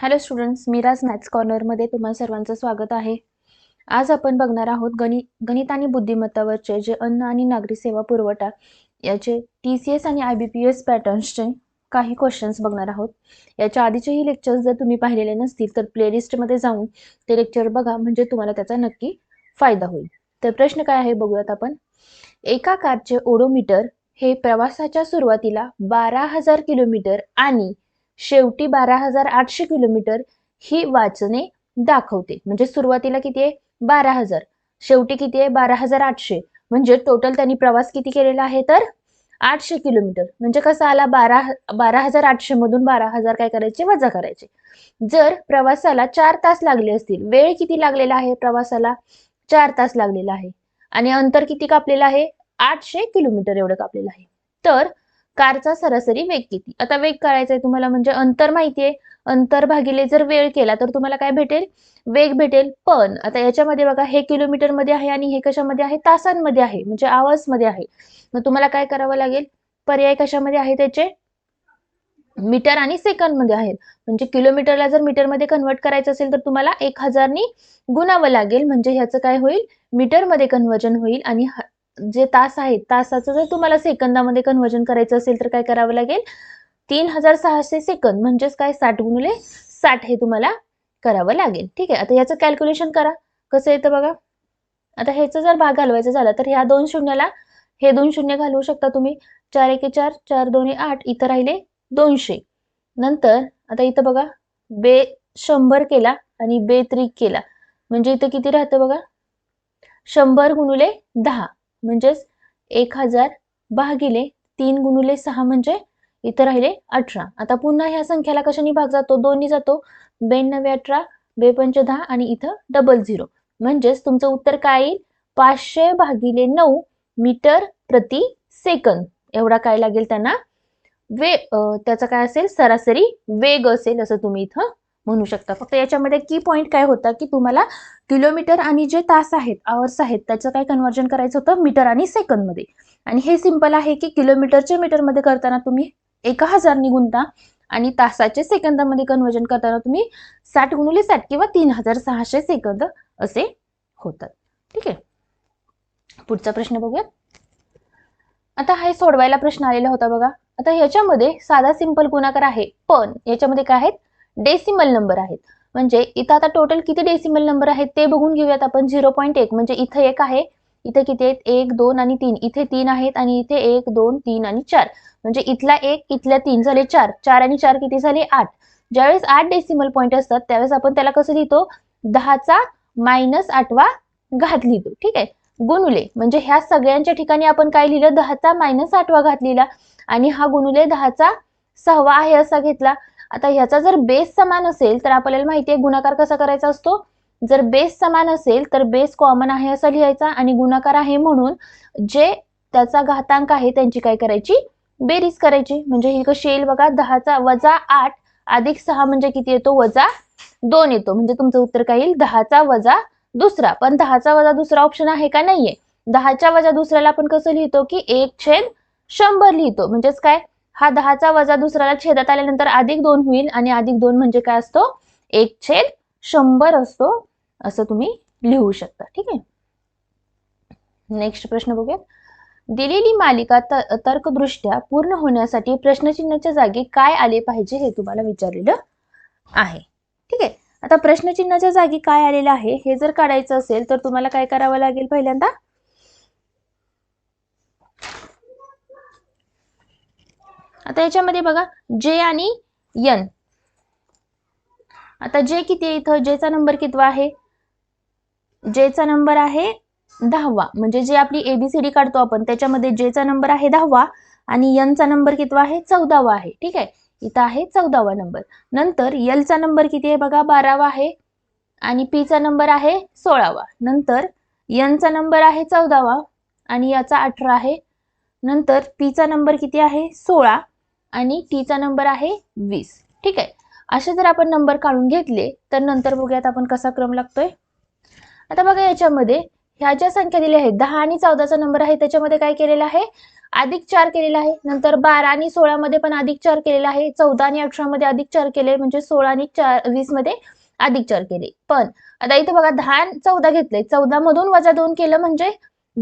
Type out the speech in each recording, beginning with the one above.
Hello students Miraj maths कॉर्नरमध्ये तुम्हा सर्वांचं स्वागत आहे. आज आपण बघणार आहोत गणित गणित आणि बुद्धिमत्तावरचे जे अन्न आणि नागरी सेवा पुरवठा याचे टी सी एस आणि आय बी पी एस पॅटर्न्सचे काही क्वेश्चन्स बघणार आहोत. याच्या आधीचेही लेक्चर्स जर तुम्ही पाहिलेले नसतील तर प्लेलिस्टमध्ये जाऊन ते लेक्चर बघा म्हणजे तुम्हाला त्याचा नक्की फायदा होईल. तर प्रश्न काय आहे बघूयात आपण. एका कारचे ओडोमीटर हे प्रवासाच्या सुरुवातीला बारा हजार किलोमीटर आणि शेवटी बारा हजार आठशे किलोमीटर ही वाचने दाखवते. म्हणजे सुरुवातीला किती आहे? बारा हजार शेवटी किती आहे? बारा हजार आठशे. म्हणजे टोटल त्यांनी प्रवास किती केलेला आहे तर? आठशे किलोमीटर. म्हणजे कसा आला? बारा बारा हजार आठशे मधून बारा हजार काय करायचे? वजा करायचे. जर प्रवासाला चार तास लागले असतील वेळ किती लागलेला आहे प्रवासाला? चार तास लागलेला आहे. आणि अंतर किती कापलेलं आहे? आठशे किलोमीटर एवढं कापलेलं आहे. तर कारचा सरासरी वेग किती? आता वेग काढायचा आहे तुम्हाला म्हणजे अंतर माहिती आहे. अंतर भागिले जर वेळ केला तर तुम्हाला काय भेटेल? वेग भेटेल पण. आता याच्यामध्ये बघा हे किलोमीटरमध्ये आहे आणि हे कशामध्ये आहे? तासांमध्ये आहे. म्हणजे आवर्समध्ये आहे. मग तुम्हाला काय करावं लागेल? पर्याय कशामध्ये आहे त्याचे? मीटर आणि सेकंदमध्ये आहेत. म्हणजे किलोमीटरला जर मीटरमध्ये कन्वर्ट करायचं असेल तर तुम्हाला एक हजारनी गुणावं लागेल. म्हणजे ह्याचं काय होईल? मीटरमध्ये कन्वर्जन होईल आणि जे तास आहेत तासाचं जर तुम्हाला सेकंदामध्ये कन्वर्जन करायचं असेल तर काय करावं लागेल? तीन हजार सहाशे सेकंद म्हणजेच काय? साठ गुणले साठ हे तुम्हाला करावं लागेल. ठीक आहे? आता याचं कॅल्क्युलेशन करा. कसं येतं बघा? आता ह्याचं जर भाग घालवायचा झाला तर ह्या दोन शून्याला हे दोन शून्य घालवू शकता तुम्ही. चार एके चार चार दोन आठ इथं राहिले दोनशे. नंतर आता इथं बघा बे शंभर केला आणि बे त्रिक केला. म्हणजे इथं किती राहतं बघा? शंभर गुणुले दहा. म्हणजेच एक हजार भागिले तीन गुणुले सहा म्हणजे इथं राहिले अठरा. आता पुन्हा ह्या संख्याला कशाने भाग जातो? दोन्ही जातो. ब्याण्णवे अठरा बेपंच दहा आणि इथं डबल झिरो म्हणजेच तुमचं उत्तर काय येईल? पाचशे भागिले नऊ मीटर प्रति सेकंद. एवढा काय लागेल त्यांना? वे त्याचा काय असेल? सरासरी वेग असेल असं तुम्ही इथं म्हणू शकता. फक्त याच्यामध्ये की पॉईंट काय होता की तुम्हाला किलोमीटर आणि जे तास आहेत आवर्स आहेत त्याचं काय कन्वर्जन करायचं होतं? मीटर आणि सेकंदमध्ये आणि हे सिंपल आहे की किलोमीटरच्या मीटरमध्ये करताना तुम्ही एका हजारनी गुंता आणि तासाचे सेकंदामध्ये कन्वर्जन करताना तुम्ही साठ गुणुले साठ किंवा तीन हजार सहाशे सेकंद असे होतात. ठीक आहे? पुढचा प्रश्न बघूया. आता हा सोडवायला प्रश्न आलेला होता बघा. आता ह्याच्यामध्ये साधा सिंपल गुणाकार आहे. पण याच्यामध्ये काय आहेत? डेसिमल नंबर आहेत. म्हणजे इथं आता टोटल किती डेसिमल नंबर आहेत ते बघून घेऊयात आपण. झिरो पॉईंट एक. म्हणजे इथं एक आहे. इथे किती आहेत? एक दोन आणि तीन. इथे तीन आहेत आणि इथे एक दोन तीन आणि चार. म्हणजे इथला एक इथल्या तीन झाले चार. चार आणि चार किती झाले? आठ. ज्यावेळेस आठ डेसिमल पॉईंट असतात त्यावेळेस आपण त्याला कसं लिहितो? दहाचा मायनस आठवा घात लिहितो. ठीक आहे? गुणुले. म्हणजे ह्या सगळ्यांच्या ठिकाणी आपण काय लिहिलं? दहाचा मायनस आठवा घात लिहिला. आणि हा गुणुले दहाचा सहावा आहे असा घेतला. आता ह्याचा जर बेस समान असेल तर आपल्याला माहिती आहे गुणाकार कसा करायचा असतो? जर बेस समान असेल तर बेस कॉमन आहे असं लिहायचा आणि गुणाकार आहे म्हणून जे त्याचा घातांक आहे त्यांची काय करायची? बेरीज करायची. म्हणजे ही कशी येईल बघा दहाचा वजा आठ अधिक सहा म्हणजे किती येतो? वजा दोन येतो. म्हणजे तुमचं उत्तर काय येईल? दहाचा वजा दुसरा. पण दहाचा वजा दुसरा ऑप्शन आहे का नाहीये? दहाच्या वजा दुसऱ्याला आपण कसं लिहितो की एक छेद शंभर लिहितो. म्हणजेच काय? हा दहाचा वजा दुसऱ्याला छेदात आल्यानंतर अधिक दोन होईल आणि अधिक दोन म्हणजे काय असतो? एक छेद शंभर असतो असं तुम्ही लिहू शकता. ठीक आहे? नेक्स्ट प्रश्न बघूया दिलेली मालिका तर्कदृष्ट्या पूर्ण होण्यासाठी प्रश्नचिन्हाच्या जागी काय आले पाहिजे हे तुम्हाला विचारलेलं आहे. ठीक आहे? आता प्रश्नचिन्हाच्या जागी काय आलेलं आहे हे जर काढायचं असेल तर तुम्हाला काय करावं लागेल पहिल्यांदा? आता याच्यामध्ये बघा जे आणि यन. आता जे किती आहे इथं? जेचा नंबर कितवा आहे? जेचा नंबर आहे दहावा. म्हणजे जे आपली एबीसीडी काढतो आपण त्याच्यामध्ये जेचा नंबर आहे दहावा आणि यनचा नंबर कितवा आहे? चौदावा आहे. ठीक आहे? इथं आहे चौदावा नंबर. नंतर यलचा नंबर किती आहे बघा? बारावा आहे आणि पीचा नंबर आहे सोळावा. नंतर यनचा नंबर आहे चौदावा आणि याचा अठरा आहे. नंतर पीचा नंबर किती आहे? सोळा. आणि टीचा नंबर आहे वीस. ठीक आहे? असे जर आपण नंबर काढून घेतले तर नंतर बघूयात आपण कसा क्रम लागतोय. आता बघा याच्यामध्ये ह्या ज्या संख्या दिल्या आहेत दहा आणि चौदाचा नंबर आहे त्याच्यामध्ये काय केलेला आहे? अधिक चार केलेला आहे नंतर बारा आणि सोळा मध्ये पण अधिक चार केलेला आहे चौदा आणि अठरा मध्ये अधिक चार केले म्हणजे सोळा आणि चार वीसमध्ये अधिक चार केले. पण आता इथे बघा दहा चौदा घेतले चौदा मधून वजा दोन केलं म्हणजे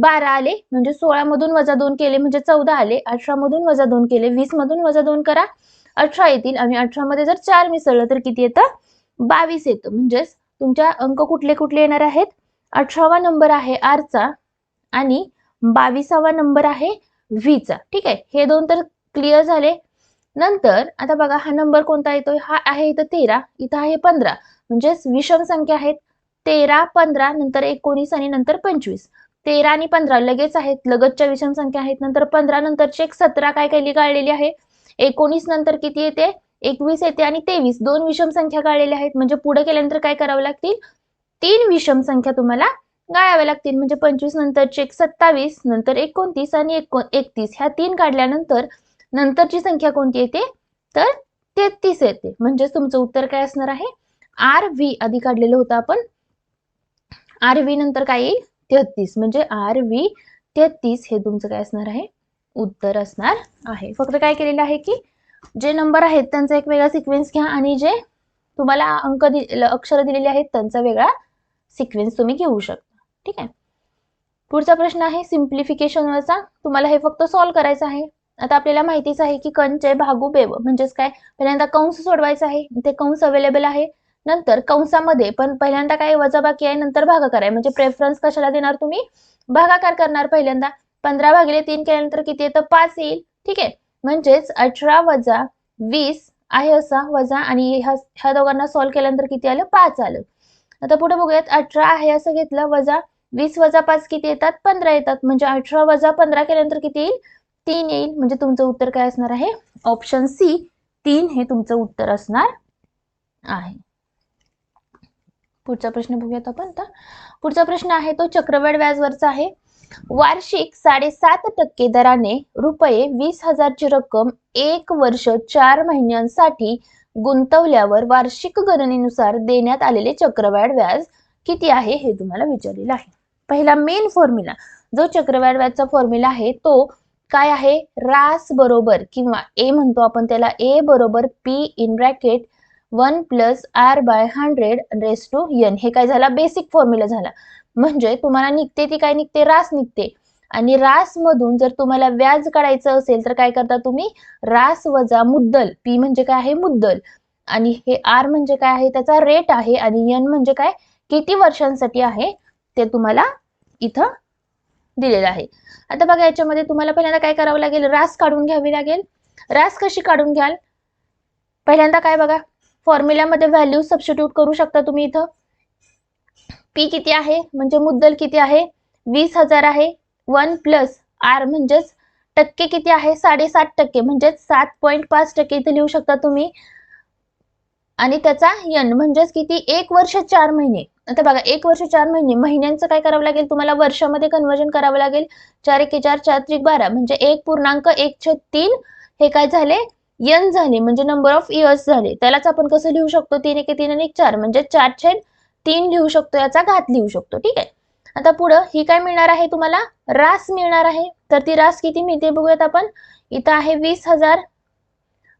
बारा आले म्हणजे सोळा मधून वजा दोन केले म्हणजे चौदा आले अठरा मधून वजा दोन केले वीस मधून वजा दोन करा अठरा येतील आणि अठरा मध्ये जर चार मिसळलं तर किती येतं? बावीस येतं. म्हणजेच तुमच्या अंक कुठले कुठले येणार आहेत? अठरावा नंबर आहे आरचा आणि बावीसावा नंबर आहे व्हीचा ठीक आहे? हे दोन तर क्लिअर झाले. नंतर आता बघा हा नंबर कोणता येतोय? हा आहे इथं तेरा इथं आहे पंधरा. म्हणजेच विषम संख्या आहेत तेरा पंधरा नंतर एकोणीस आणि नंतर पंचवीस. तेरा आणि पंधरा लगेच आहेत. लगतच्या विषम संख्या आहेत. नंतर पंधरा नंतरची एक सतरा काय केली काढलेली आहे. एकोणीस नंतर किती येते? एकवीस येते आणि तेवीस. दोन विषम संख्या काढलेल्या आहेत. म्हणजे पुढे केल्यानंतर काय करावं लागतील? तीन विषम संख्या तुम्हाला गाळाव्या लागतील. म्हणजे पंचवीस नंतरची एक सत्तावीस नंतर एकोणतीस आणि एको एकतीस. ह्या तीन काढल्यानंतर नंतरची संख्या कोणती येते? तर तेहतीस येते. म्हणजेच तुमचं उत्तर काय असणार आहे? आर व्ही आधी काढलेलं होतं आपण. आर व्ही नंतर काय येईल? तेहतीस म्हणजे आर व्ही तेहतीस हे तुमचं काय असणार आहे? उत्तर असणार आहे. फक्त काय केलेलं आहे की जे नंबर आहेत त्यांचा एक वेगळा सिक्वेन्स घ्या आणि जे तुम्हाला अंक दि अक्षर दिलेले आहेत त्यांचा वेगळा सिक्वेन्स तुम्ही घेऊ शकता. ठीक आहे? पुढचा प्रश्न आहे सिम्प्लिफिकेशनवरचा तुम्हाला हे फक्त सॉल्व्ह करायचं आहे. आता आपल्याला माहितीच आहे की कंचे भागू बेव म्हणजेच काय? पहिल्यांदा कंस सोडवायचा आहे. ते कंस अवेलेबल आहे. नंतर कंसामध्ये पण पहिल्यांदा काय वजाबाकी आहे नंतर भागाकार आहे. म्हणजे प्रेफरन्स कशाला देणार तुम्ही? भागाकार करणार पहिल्यांदा. पंधरा भागिले तीन केल्यानंतर किती येतं? पाच येईल. ठीक आहे. म्हणजेच अठरा वजा वीस आहे असा वजा आणि ह्या दोघांना सॉल्व्ह केल्यानंतर किती आलं? पाच आलं. आता पुढे बघूयात. अठरा आहे असं घेतलं. वजा वीस वजा पाच किती येतात? पंधरा येतात. म्हणजे अठरा वजा पंधरा केल्यानंतर किती येईल? तीन येईल. म्हणजे तुमचं उत्तर काय असणार आहे? ऑप्शन सी तीन हे तुमचं उत्तर असणार आहे. पुढचा प्रश्न बघूयात आपण. आता पुढचा प्रश्न आहे तो चक्रवाढ व्याजवरचा आहे. वार्षिक साडेसात टक्के दराने रुपये वीस हजारची रक्कम एक वर्ष चार महिन्यांसाठी गुंतवल्यावर वार्षिक गणनेनुसार देण्यात आलेले चक्रवाढ व्याज किती आहे हे तुम्हाला विचारलेलं आहे. पहिला मेन फॉर्म्युला जो चक्रवाढ व्याजचा फॉर्म्युला आहे तो काय आहे? रास बरोबर किंवा ए म्हणतो आपण त्याला ए बरोबर P in bracket one plus R by hundred raise to N हे काय झाला? बेसिक फॉर्म्युला झाला. म्हणजे तुम्हाला निघते ती काय निघते? रास निघते. आणि रास मधून जर तुम्हाला व्याज काढायचं असेल तर काय करता तुम्ही? रास वजा मुद्दल. पी म्हणजे काय आहे? मुद्दल. आणि हे आर म्हणजे काय आहे? त्याचा रेट आहे. आणि एन म्हणजे काय? किती वर्षांसाठी आहे? ते तुम्हाला इथं दिलेलं आहे. आता बघा याच्यामध्ये तुम्हाला पहिल्यांदा काय करावं लागेल? रास काढून घ्यावी लागेल. रास कशी काढून घ्याल? पहिल्यांदा काय बघा? फॉर्म्युल्यामध्ये व्हॅल्यू सबस्टिट्यूट करू शकता तुम्ही इथं. पी किती आहे? म्हणजे मुद्दल किती आहे? वीस हजार आहे. वन प्लस आर म्हणजेच टक्के किती आहे? साडेसात टक्के म्हणजेच सात पॉईंट पाच टक्के इथे लिहू शकता तुम्ही. आणि त्याचा यन म्हणजेच किती? एक वर्ष चार महिने. आता बघा एक वर्ष चार महिने महिन्यांचं काय करावं लागेल? तुम्हाला वर्षामध्ये कन्वर्जन करावं लागेल. चार एके चार चार त्रिक बारा म्हणजे एक पूर्णांक एक छेद तीन हे काय झाले? यन झाले म्हणजे नंबर ऑफ इयर्स झाले. त्यालाच आपण कसं लिहू शकतो? तीन एक तीन आणि एक चार. म्हणजे चार छेद तीन लिहू शकतो याचा घात लिहू शकतो. ठीक आहे? आता पुढं ही काय मिळणार आहे तुम्हाला? रास मिळणार आहे. तर ती रास किती मिळते बघूयात आपण. इथं आहे वीस हजार.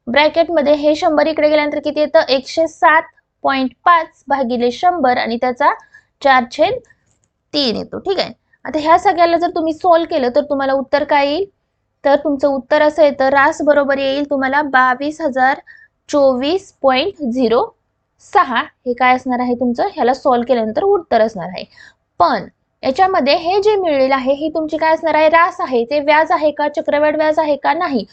ब्रॅकेटमध्ये हे शंभर इकडे गेल्यानंतर किती येतं? एकशे सात पॉईंट पाच भागिले शंभर आणि त्याचा चार छेद तीन येतो. ठीक आहे? आता ह्या सगळ्याला जर तुम्ही सॉल्व केलं तर तुम्हाला उत्तर काय येईल? तर तुमचं उत्तर असं येतं रास बरोबर येईल तुम्हाला बावीस हजार चोवीस पॉईंट झिरो सहा. हे काय असणार आहे तुमचं? ह्याला सॉल्व केल्यानंतर उत्तर असणार आहे. पण याच्यामध्ये हे जे मिळेल आहे ही तुमची काय असणार आहे? रास आहे. ते व्याज आहे का? चक्रवाढ व्याज आहे का? नाही.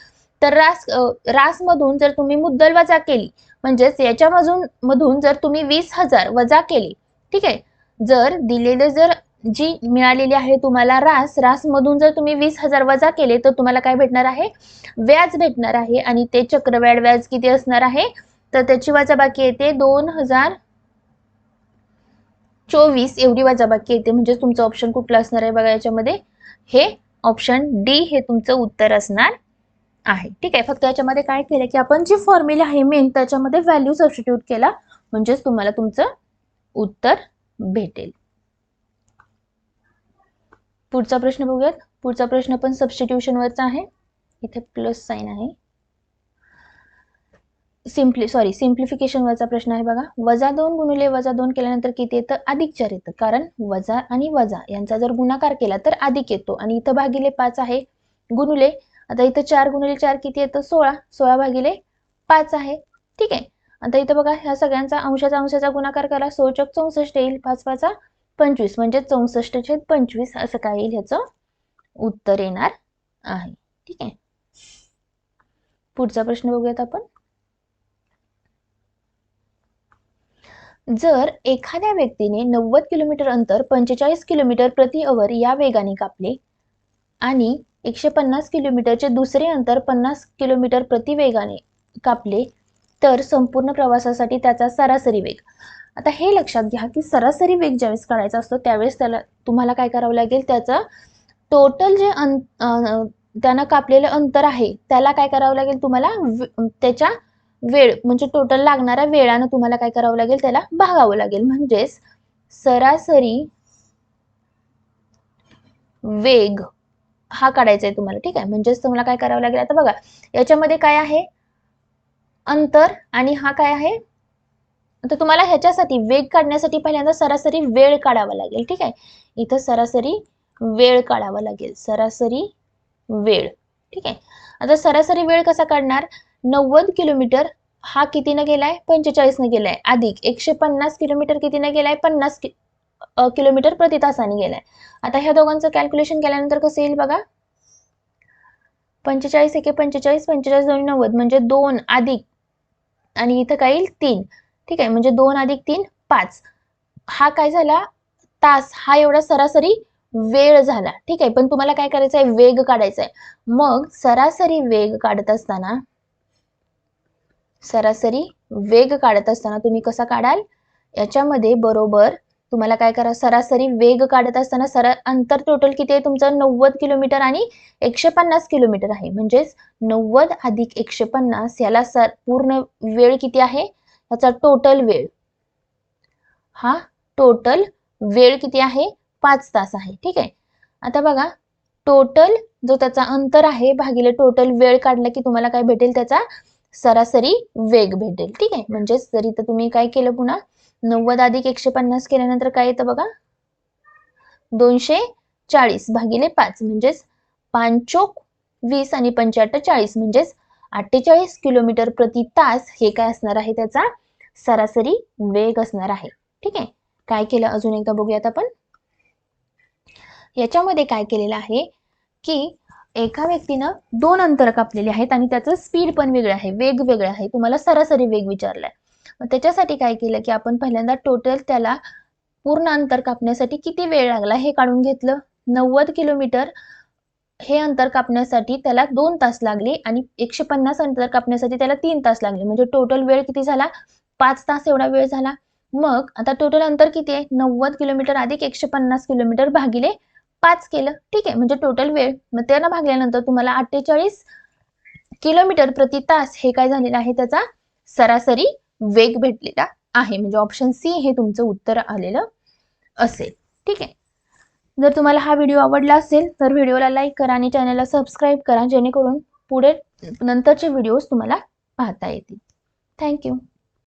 तर रास रासमधून जर तुम्ही मुद्दल वजा केली म्हणजेच याच्यामधून मधून जर तुम्ही वीस हजार वजा केली ठीक आहे? जर दिलेले जर जी मिळालेली आहे तुम्हाला रास रासमधून जर तुम्ही वीस हजार वजा केले तर तुम्हाला काय भेटणार आहे? व्याज भेटणार आहे आणि ते चक्रवाढ व्याज किती असणार आहे? तर त्याची वजाबाकी येते दोन हजार चोवीस एवढी वजाबाकी येते. म्हणजे तुमचं ऑप्शन कुठलं असणार आहे बघा याच्यामध्ये? हे ऑप्शन डी हे तुमचं उत्तर असणार आहे. ठीक आहे फक्त याच्यामध्ये काय केलं की आपण जी फॉर्म्युला आहे मेन त्याच्यामध्ये व्हॅल्यू सबस्टिट्यूट केला म्हणजेच तुम्हाला तुमचं उत्तर भेटेल. पुढचा प्रश्न बघूयात. पुढचा प्रश्न पण सबस्टिट्यूशनवरचा आहे. इथे प्लस साईन आहे. सिम्प्ली सॉरी सिम्प्लिफिकेशनवरचा प्रश्न आहे बघा. वजा दोन गुणिले वजा दोन केल्यानंतर किती येतं? अधिक चार येतं. कारण वजा आणि वजा यांचा जर गुणाकार केला तर अधिक येतो. आणि इथं भागिले पाच आहे. गुणुले आता इथं चार गुणिले चार किती येतं? सोळा. सोळा भागिले पाच आहे. ठीक आहे. आता इथं बघा ह्या सगळ्यांचा अंशाचा अंशाचा गुणाकार करा. सोचक चौसष्ट येईल. पाच पाचा पंचवीस म्हणजे चौसष्ट छेद पंचवीस असं काय येईल ह्याचं? उत्तर येणार आहे. ठीक आहे. पुढचा प्रश्न बघूयात आपण. जर एखाद्या व्यक्तीने नव्वद किलोमीटर अंतर पंचेचाळीस किलोमीटर प्रति अवर या वेगाने कापले आणि एकशे पन्नास किलोमीटरचे दुसरे अंतर पन्नास किलोमीटर प्रति वेगाने कापले तर संपूर्ण प्रवासासाठी त्याचा सरासरी वेग आता हे लक्षात घ्या की सरासरी वेग ज्यावेळेस काढायचा असतो त्यावेळेस त्याला तुम्हाला काय करावं लागेल? त्याचं टोटल जे अं त्यानं कापलेलं अंतर आहे त्याला काय करावं लागेल तुम्हाला? त्याच्या वेळ म्हणजे टोटल लागणाऱ्या वेळानं तुम्हाला काय करावं लागेल? त्याला भागावं लागेल. म्हणजेच सरासरी वेग हा काढायचा आहे तुम्हाला ठीक आहे? म्हणजेच तुम्हाला काय करावं लागेल? आता बघा याच्यामध्ये काय आहे? अंतर आणि हा काय आहे? तर तुम्हाला ह्याच्यासाठी वेग काढण्यासाठी पहिल्यांदा सरासरी वेळ काढावा लागेल ठीक आहे? इथं सरासरी वेळ काढावा लागेल सरासरी वेळ ठीक आहे? आता सरासरी वेळ कसा काढणार? नव्वद किलोमीटर हा कितीनं गेलाय? पंचेचाळीसनं गेलाय. अधिक एकशे पन्नास किलोमीटर कितीनं गेलाय? पन्नास कि किलोमीटर प्रति तासाने गेलाय. आता ह्या दोघांचं कॅल्क्युलेशन केल्यानंतर कसं येईल बघा? पंचेचाळीस एके पंचेचाळीस पंचेचाळीस दोन नव्वद म्हणजे दोन अधिक आणि इथं काय येईल? तीन. ठीक आहे? म्हणजे दोन अधिक तीन पाच. हा काय झाला? तास. हा एवढा सरासरी वेळ झाला. ठीक आहे? पण तुम्हाला काय करायचं आहे वेग काढायचा आहे मग सरासरी वेग काढत असताना सरासरी वेग काढत असताना तुम्ही कसा काढाल? याच्यामध्ये बरोबर तुम्हाला काय करा सरासरी वेग काढत असताना सरा अंतर टोटल किती आहे तुमचं? नव्वद किलोमीटर आणि एकशे पन्नास किलोमीटर आहे. म्हणजेच नव्वद अधिक एकशे पन्नास याला सर पूर्ण वेळ किती आहे? याचा टोटल वेळ. हा टोटल वेळ किती आहे? पाच तास आहे. ठीक आहे? आता बघा टोटल जो त्याचा अंतर आहे भागिले टोटल वेळ काढला की तुम्हाला काय भेटेल? त्याचा सरासरी वेग भेटेल. ठीक आहे? म्हणजेच जर इथं तुम्ही काय केलं पुन्हा? नव्वद अधिक एकशे पन्नास केल्यानंतर काय येतं बघा? दोनशे चाळीस भागिले पाच म्हणजेच पांचोक वीस आणि पंच्याहत्तर चाळीस म्हणजेच अठ्ठेचाळीस किलोमीटर प्रति तास हे काय असणार आहे त्याचा? सरासरी वेग असणार आहे. ठीक आहे? काय केलं? अजून एकदा बघूयात आपण. याच्यामध्ये काय केलेलं आहे की एका व्यक्तीनं दोन अंतर कापलेले आहेत आणि त्याचं स्पीड पण वेगळं आहे. वेग वेगळं आहे. तुम्हाला सरासरी वेग विचारलाय. मग त्याच्यासाठी काय केलं की आपण पहिल्यांदा टोटल त्याला पूर्ण अंतर कापण्यासाठी किती वेळ लागला हे काढून घेतलं. नव्वद किलोमीटर हे अंतर कापण्यासाठी त्याला दोन तास लागले आणि एकशे पन्नास अंतर कापण्यासाठी त्याला तीन तास लागले. म्हणजे टोटल वेळ किती झाला? पाच तास एवढा वेळ झाला. मग आता टोटल अंतर किती आहे? नव्वद किलोमीटर अधिक एकशे पन्नास किलोमीटर भागिले पाच केलं. ठीक आहे. म्हणजे टोटल वेळ. मग त्यांना भागल्यानंतर तुम्हाला अठ्ठेचाळीस किलोमीटर प्रति तास हे काय झालेलं आहे? त्याचा सरासरी वेग भेटलेला आहे. म्हणजे ऑप्शन सी हे तुमचं उत्तर आलेलं असेल. ठीक आहे. जर तुम्हाला हा व्हिडिओ आवडला असेल तर व्हिडिओला लाईक करा आणि चॅनलला सबस्क्राईब करा जेणेकरून पुढे नंतरचे व्हिडिओज तुम्हाला पाहता येतील. थँक्यू